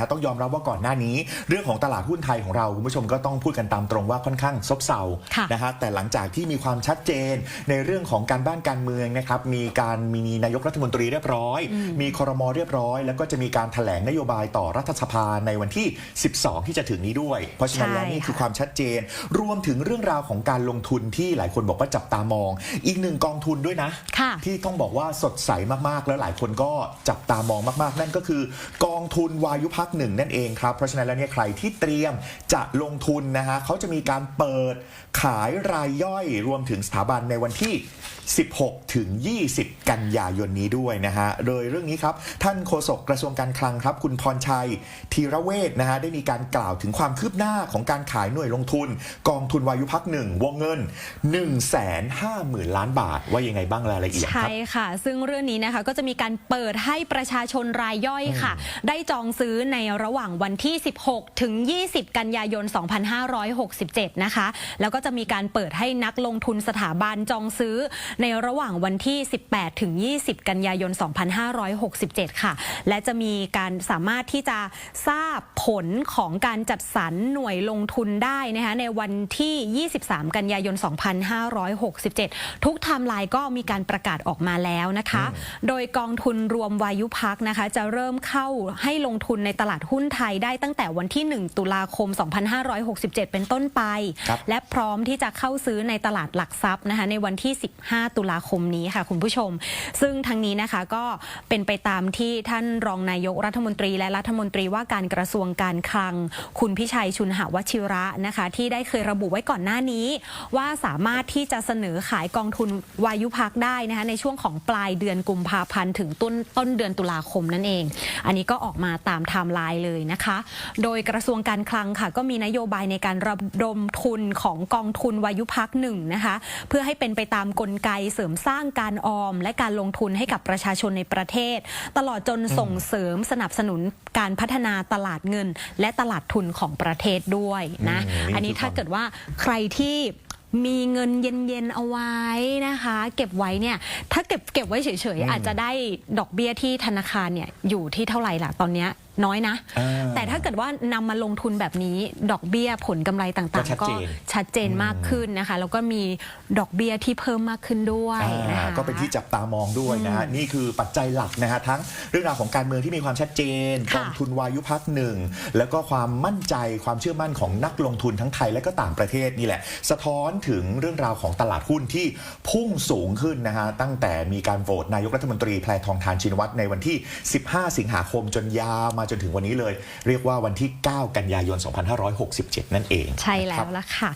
นะต้องยอมรับว่าก่อนหน้านี้ เรื่องของตลาดหุ้นไทยของเราคุณผู้ชมก็ต้องพูดกันตามตรงว่าค่อนข้างซบเซาค่ะนะฮะแต่หลังจากที่มีความชัดเจนในเรื่องของการบ้านการเมืองนะครับมีการมีนายกรัฐมนตรีเรียบร้อย มีคอรมอเรียบร้อย แล้วก็จะมีการถแถลงนโยบายต่อรัฐสภาในวันที่ 12 ที่จะถึงนี้ด้วย เพราะฉะนั้นแล้วใช่นี่คือค่ะความชัดเจน รวมถึงเรื่องราวของการลงทุนที่หลายคนบอกว่าจับตามอง อีกหนึ่งกองทุนด้วยนะค่ะที่ต้องบอกว่าสดใสมากๆ แล้วหลายคนก็จับตามองมาก ๆ นั่นก็คือกองทุนวายุพักหนึ่งนั่นเองครับ เพราะฉะนั้นแล้วเนี่ยใครที่เตรียมจะลงทุนนะฮะเขาจะมีการเปิดขายรายย่อยรวมถึงสถาบันในวันที่ 16 ถึง 20 กันยายนนี้ด้วยนะฮะ โดยเรื่องนี้ครับ ท่านโฆษกกระทรวงการคลังครับ คุณพรชัยธีระเวชนะฮะ ได้มีการกล่าวถึงความคืบหน้าของการขายหน่วยลงทุน กองทุนวายุพักหนึ่งวงเงิน 1 5 0 0 0 0 ล้านบาท ว่ายังไงบ้างรายละเอียดคใช่รับค่ะ ซึ่งเรื่องนี้นะคะก็จะมีการเปิดให้ประชาชนรายย่อยค่ะ ได้จองซื้อในระหว่างวันที่ 16 ถึง 20 กันยายน 2567 นะคะ แล้วก็จะมีการเปิดให้นักลงทุนสถาบันจองซื้อ ในระหว่างวันที่ 18 ถึง 20 กันยายน 2567 ค่ะ และจะมีการสามารถที่จะทราบผลของการจัดสรรหน่วยลงทุนได้นะคะในวันที่ 23 กันยายน 2567 ทุกไทม์ไลน์ก็มีการประกาศออกมาแล้วนะคะ โดยกองทุนรวมวายุพักนะคะ จะเริ่มเข้าให้ลงทุนในตลาดหุ้นไทยได้ตั้งแต่วันที่ 1 ตุลาคม 2567 เป็นต้นไปครับและพร้อมที่จะเข้าซื้อในตลาดหลักทรัพย์นะคะในวันที่ 15 ตุลาคมนี้ค่ะคุณผู้ชม ซึ่งทั้งนี้นะคะก็เป็นไปตามที่ท่านรองนายกรัฐมนตรี และรัฐมนตรีว่าการกระทรวงการคลัง คุณพิชัยชุนหวชิระนะคะ ที่ได้เคยระบุไว้ก่อนหน้านี้ ว่าสามารถที่จะเสนอขายกองทุนวายุพักได้นะคะในช่วงของปลายเดือนกุมภาพันธ์ถึงต้นต้นเดือนตุลาคมนั่นเอง อันนี้ก็ออกมาตามไทม์ไลน์เลยนะคะ โดยกระทรวงการคลังค่ะ ก็มีนโยบายในการระดมทุนของกองทุนวายุพักหนึ่งนะคะ เพื่อให้เป็นไปตามกลไกเสริมสร้างการออม และการลงทุนให้กับประชาชนในประเทศ ตลอดจนส่งเสริมสนับสนุนการพัฒนาตลาดเงิน และตลาดทุนของประเทศด้วยนะอืมนี่อันนี้คือถ้าความเกิดว่าใครที่มีเงินเย็นๆเอาไว้นะคะ เก็บไว้เนี่ย ถ้าเก็บเก็บไว้เฉยๆ อาจจะได้ดอกเบี้ยที่ธนาคารเนี่ยอยู่ที่เท่าไหร่ล่ะตอนเนี้ย น้อยนะอ่าแต่ถ้าเกิดว่านำมาลงทุนแบบนี้ดอกเบี้ยผลกำไรต่างก็ชัดๆก็เจนชัดเจนมากขึ้นนะคะ แล้วก็มีดอกเบี้ยที่เพิ่มมากขึ้นด้วยนะอ่าคะก็เป็นที่จับตามองด้วยนะฮะนี่คือปัจจัยหลักนะฮะทั้งเรื่องราวของการเมืองที่มีความชัดเจนค่ะกองทุนวายุพักหนึ่งแล้วก็ความมั่นใจความเชื่อมั่นของนักลงทุนทั้งไทยและก็ต่างประเทศนี่แหละ สะท้อนถึงเรื่องราวของตลาดหุ้นที่พุ่งสูงขึ้นนะฮะตั้งแต่มีการโหวตนายกรัฐมนตรีแพลทองทานชินวัตรในวันที่ 15 สิงหาคมจนยาวมาจนถึงวันนี้เลย เรียกว่าวันที่ 9 กันยายน 2567 นั่นเองใช่แล้นะครัวบล่ะค่ะ